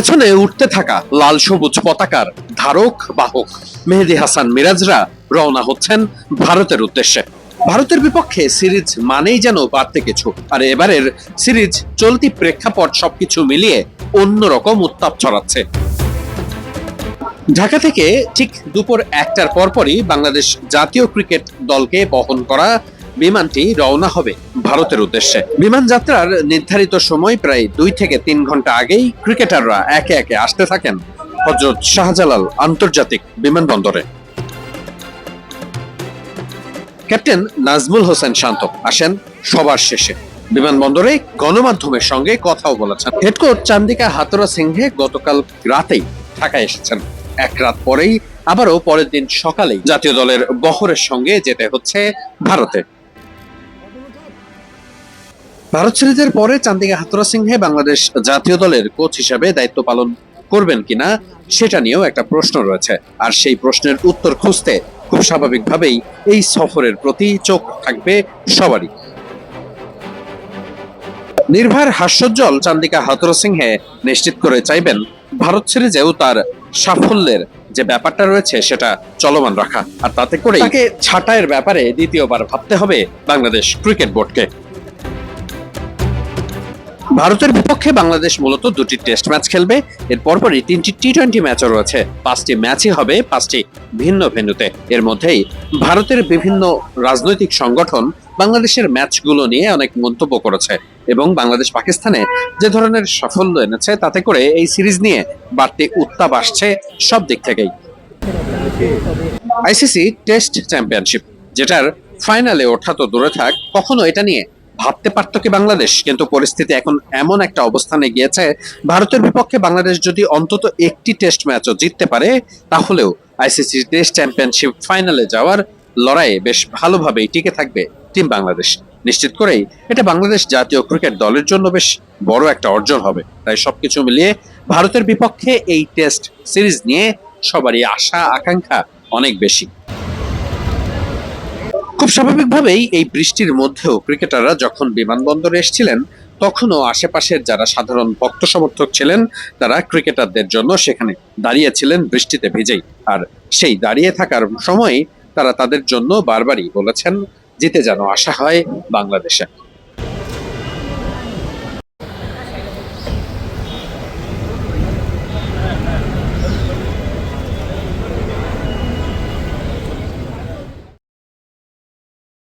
পেছনে উঠতে থাকা লাল সবুজ পতাকার ধারক বাহক মেহেদি হাসান মিরাজরা রওনা হচ্ছেন ভারতের উদ্দেশ্যে। ভারতের বিপক্ষে সিরিজ মানেই যেন বাড়তে কিছু, আর এবারের সিরিজ চলতি প্রেক্ষাপট সবকিছু মিলিয়ে অন্যরকম উত্তাপ ছড়াচ্ছে। ঢাকা থেকে ঠিক দুপুর একটার পরপরই বাংলাদেশ জাতীয় ক্রিকেট দলকে বহন করা বিমানটি রওনা হবে ভারতের উদ্দেশ্যে। বিমান যাত্রার নির্ধারিত সময় প্রায় দুই থেকে তিন ঘণ্টা আগেই ক্রিকেটাররা একে একে আসতে থাকেন হজরত শাহজালাল আন্তর্জাতিক বিমানবন্দরে। ক্যাপ্টেন নাজমুল হোসেন শান্ত আসেন সবার শেষে। বিমানবন্দরে গণমাধ্যমের সঙ্গে কথাও বলেছেন। Head coach Chandika Hathurusinghe গতকাল রাতেই ঢাকায় এসেছেন। এক রাত পরেই আবারও পরের দিন সকালেই জাতীয় দলের বহরের সঙ্গে যেতে হচ্ছে ভারতে। ভারত সিরিজের পরে চান্দিকা হাতরা সিংহে বাংলাদেশ জাতীয় দলের কোচ হিসাবে দায়িত্ব পালন করবেন কিনা সেটা নিয়েও একটা প্রশ্ন রয়েছে। আর সেই প্রশ্নের উত্তর খুঁজতে খুব স্বাভাবিকভাবেই এই সফরের প্রতি চোখ থাকবে সবারই। নির্ভার হাস্যোজ্জ্বল চান্দিকা হাতরা সিংহে নিশ্চিত করে চাইবেন ভারত সিরিজেও তার সাফল্যের যে ব্যাপারটা রয়েছে সেটা চলমান রাখা। আর তাতে করে তাকে ছাঁটাইয়ের ব্যাপারে দ্বিতীয়বার ভাবতে হবে বাংলাদেশ ক্রিকেট বোর্ডকে। ভারতের বিপক্ষে বাংলাদেশ মূলত দুটি টেস্ট ম্যাচ খেলবে। এর পরপরই তিনটি টি টোয়েন্টি ম্যাচও রয়েছে। পাঁচটি ম্যাচই হবে, পাঁচটি ভিন্ন ভেন্যুতে। এর মধ্যেই ভারতের বিভিন্ন রাজনৈতিক সংগঠন বাংলাদেশের ম্যাচগুলো নিয়ে অনেক মন্তব্য করেছে এবং বাংলাদেশ পাকিস্তানে যে ধরনের সাফল্য এনেছে, তাতে করে এই সিরিজ নিয়ে বাড়তি উত্তাপ আসছে সব দিক থেকেই। আইসিসি টেস্ট চ্যাম্পিয়নশিপ, যেটার ফাইনালে ওঠা তো দূরে থাক, কখনো এটা নিয়ে ভাবতে পারতো কি বাংলাদেশ? কিন্তু পরিস্থিতি এখন এমন একটা অবস্থানে গিয়েছে, ভারতের বিপক্ষে বাংলাদেশ যদি অন্তত একটি টেস্ট ম্যাচও জিততে পারে, তাহলেও আইসিসি টেস্ট চ্যাম্পিয়নশিপ ফাইনালে যাওয়ার লড়াইয়ে বেশ ভালোভাবেই টিকে থাকবে টিম বাংলাদেশ। নিশ্চিত করেই এটা বাংলাদেশ জাতীয় ক্রিকেট দলের জন্য বেশ বড় একটা অর্জন হবে। তাই সবকিছু মিলিয়ে ভারতের বিপক্ষে এই টেস্ট সিরিজ নিয়ে সবারই আশা, আকাঙ্ক্ষা অনেক বেশি। খুব স্বাভাবিকভাবেই এই বৃষ্টির মধ্যেও ক্রিকেটাররা যখন বিমানবন্দরে এসেছিলেন, তখনও আশেপাশের যারা সাধারণ ভক্ত সমর্থক ছিলেন, তারা ক্রিকেটারদের জন্য সেখানে দাঁড়িয়েছিলেন বৃষ্টিতে ভিজেই। আর সেই দাঁড়িয়ে থাকার সময় তারা তাদের জন্য বারবারই বলেছেন, জিতে যেন আসা হয় বাংলাদেশে।